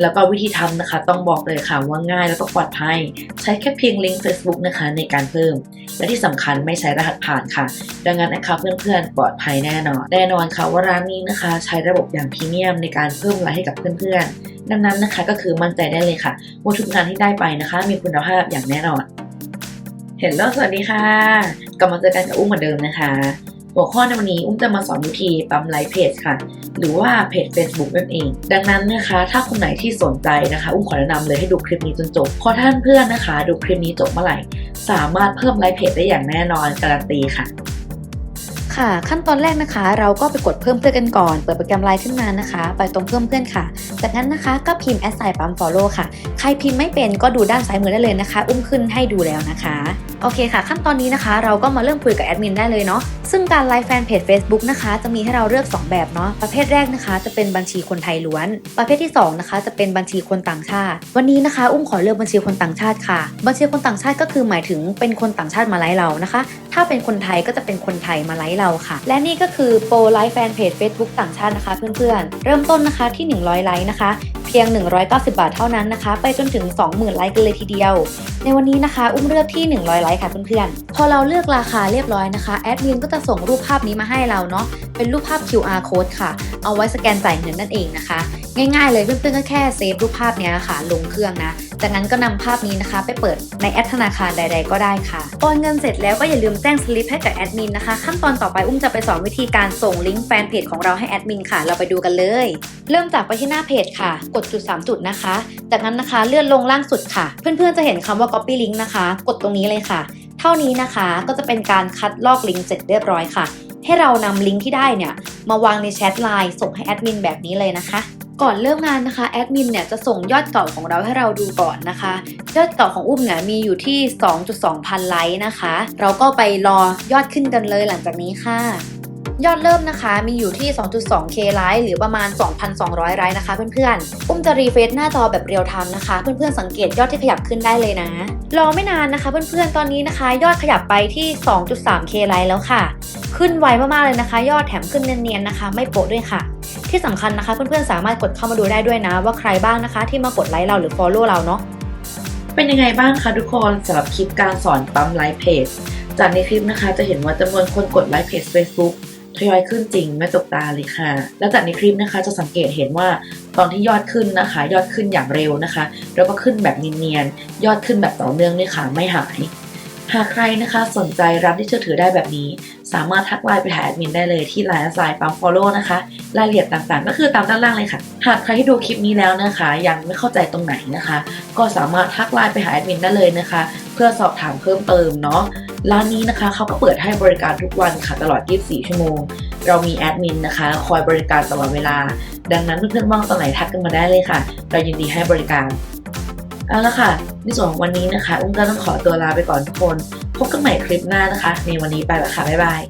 แล้วก็วิธีทำนะคะต้องบอกเลยค่ะว่าง่ายแล้วก็ปลอดภัย ใช้แค่เพียงลิงก์ Facebook นะคะในการเพิ่ม และที่สำคัญไม่ใช้รหัสผ่านค่ะ ดังนั้นนะคะเพื่อนๆ ปลอดภัยแน่นอนแน่นอนค่ะว่าร้านนี้นะคะ ใช้ระบบอย่างพรีเมียมในการเพิ่มไลค์ให้กับเพื่อนๆ ดังนั้นนะคะก็คือมั่นใจได้เลยค่ะว่าทุกงานที่ได้ไปนะคะ มีคุณภาพอย่างแน่นอน เห็นแล้วสวัสดีค่ะกลับมาเจอกันกับอุ้มเหมือนเดิมนะคะ หัวข้อในวันนี้อุ้มจะมาสอนวิธีปั๊มไลค์เพจค่ะ หรือว่าเพจ Facebook นั่นเอง ดังนั้นนะคะ ถ้าคนไหนที่สนใจนะคะ อุ้มขอแนะนำเลยให้ดูคลิปนี้จนจบเพราะท่านเพื่อนนะคะ ดูคลิปนี้จบเมื่อไหร่ สามารถเพิ่มไลค์เพจได้อย่างแน่นอนการันตีค่ะค่ะขั้นตอนแรกนะคะ เราก็ไปกดเพิ่มเพื่อนกันก่อน เปิดโปรแกรมไลน์ขึ้นมานะคะ ไปตรงเพิ่มเพื่อนค่ะ จากนั้นนะคะก็พิมพ์ s อปั๊ม follow ค่ะ ใครพิมพ์ไม่เป็นก็ดูด้านซ้ายมือได้เลยนะคะ อุ้มขึ้นให้ดูแล้วนะคะ โอเคค่ะ ขั้นตอนนี้นะคะ เราก็มาเริ่มคุยกับแอดมินได้เลยเนาะซึ่งการไลฟ์แฟนเพจ Facebook นะคะจะมีให้เราเลือก 2 แบบเนาะประเภทแรกนะคะจะเป็นบัญชีคนไทยล้วน ประเภทที่ 2 นะคะ จะเป็นบัญชีคนต่างชาติ วันนี้นะคะ อุ้มขอเลือกบัญชีคนต่างชาติค่ะ บัญชีคนต่างชาติก็คือหมายถึงเป็นคนต่างชาติมาไลฟ์เรานะคะ ถ้าเป็นคนไทยก็จะเป็นคนไทยมาไลฟ์เราค่ะ และนี่ก็คือโปรไลฟ์แฟนเพจ Facebook ต่างชาตินะคะ เพื่อนๆเริ่มต้นนะคะที่ 100 ไลค์นะคะ พียง 190 บาทเท่านั้นนะคะ ไปจนถึง 20,000 ไลค์กันเลยทีเดียว ในวันนี้นะคะ อุ้มเลือกที่ 100 ไลค์ค่ะเพื่อนๆ พอเราเลือกราคาเรียบร้อยนะคะ แอดมินก็จะส่งรูปภาพนี้มาให้เราเนาะ เป็นรูปภาพ QR code ค่ะ เอาไว้สแกนจ่ายเงินนั่นเองนะคะ ง่ายๆเลยเพื่อนๆก็แค่เซฟรูปภาพนี้ค่ะ ลงเครื่องนะ จากนั้นก็นำภาพนี้นะคะ ไปเปิดในแอปธนาคารใด ๆ ก็ได้ค่ะโอนเงินเสร็จแล้วก็อย่าลืมแจ้งสลิปให้กับแอดมินนะคะ ขั้นตอนต่อไปอุ้มจะไปสอนวิธีการส่งลิงก์แฟนเพจของเราให้แอดมินค่ะ เราไปดูกันเลย เริ่มจากไปที่หน้าเพจค่ะ กดจุด 3 จุดนะคะ จากนั้นนะคะเลื่อนลงล่างสุดค่ะ เพื่อนๆจะเห็นคำว่า copy link นะคะ กดตรงนี้เลยค่ะ เท่านี้นะคะก็จะเป็นการคัดลอกลิงก์เสร็จเรียบร้อยค่ะ ให้เรานำลิงก์ที่ได้เนี่ยมาวางในแชทไลน์ส่งให้แอดมินแบบนี้เลยนะคะ ก่อนเริ่มงานนะคะแอดมินเนี่ยจะส่งยอดเก่าของเราให้เราดูก่อนนะคะ ยอดเก่าของอุ้มเนี่ยมีอยู่ที่ 2.2 พันไลค์นะคะ เราก็ไปรอยอดขึ้นกันเลยหลังจากนี้ค่ะ ยอดเริ่มนะคะมีอยู่ที่ 2.2k ไลค์หรือประมาณ 2,200 ไลค์นะคะเพื่อนๆ อุ้มจะรีเฟรชหน้าจอแบบเรียลไทม์นะคะ เพื่อนๆสังเกตยอดที่ขยับขึ้นได้เลยนะ รอไม่นานนะคะ เพื่อนๆตอนนี้นะคะ ยอดขยับไปที่ 2.3k ไลค์แล้วค่ะ ขึ้นไวมากๆเลยนะคะ ยอดแถมขึ้นเนียนๆนะคะ ไม่โปะด้วยค่ะ ที่สำคัญนะคะเพื่อนๆสามารถกดเข้ามาดูได้ด้วยนะ ว่าใครบ้างนะคะ ที่มากดไลค์เราหรือ follow เราเนาะเป็นยังไงบ้างคะทุกคนสำหรับคลิปการสอนปั๊มไลค์เพจจากในคลิปนะคะจะเห็นว่าจำนวนคนกดไลค์เพจ Facebook ทยอยขึ้นจริงไม่ตกตาเลยค่ะ แล้วจากในคลิปนะคะจะสังเกตเห็นว่าตอนที่ยอดขึ้นนะคะ ยอดขึ้นอย่างเร็วนะคะ แล้วก็ขึ้นแบบเนียนๆยอดขึ้นแบบต่อเนื่องด้วยค่ะไม่หาย หากใครนะคะสนใจรับที่เชื่อถือได้แบบนี้ สามารถทักไลน์ไปหาแอดมินได้เลยที่ไลน์สายปั๊ม follow นะคะ รายละเอียดต่างๆ ก็คือตามด้านล่างเลยค่ะ หากใครที่ดูคลิปนี้แล้วนะคะ ยังไม่เข้าใจตรงไหนนะคะ ก็สามารถทักไลน์ไปหาแอดมินได้เลยนะคะ เพื่อสอบถามเพิ่มเติมเนาะร้านนี้นะคะเขาก็เปิดให้บริการทุกวันค่ะตลอด 24 ชั่วโมง เรามีแอดมินนะคะ คอยบริการตลอดเวลา ดังนั้นเพื่อนๆว่างตรงไหนทักกันมาได้เลยค่ะ เรายินดีให้บริการ เอาละค่ะ ในส่วนของวันนี้นะคะ อุ้มก็ต้องขอตัวลาไปก่อนทุกคน พบกันใหม่คลิปหน้านะคะ ในวันนี้ไปแล้วค่ะ บ๊ายบาย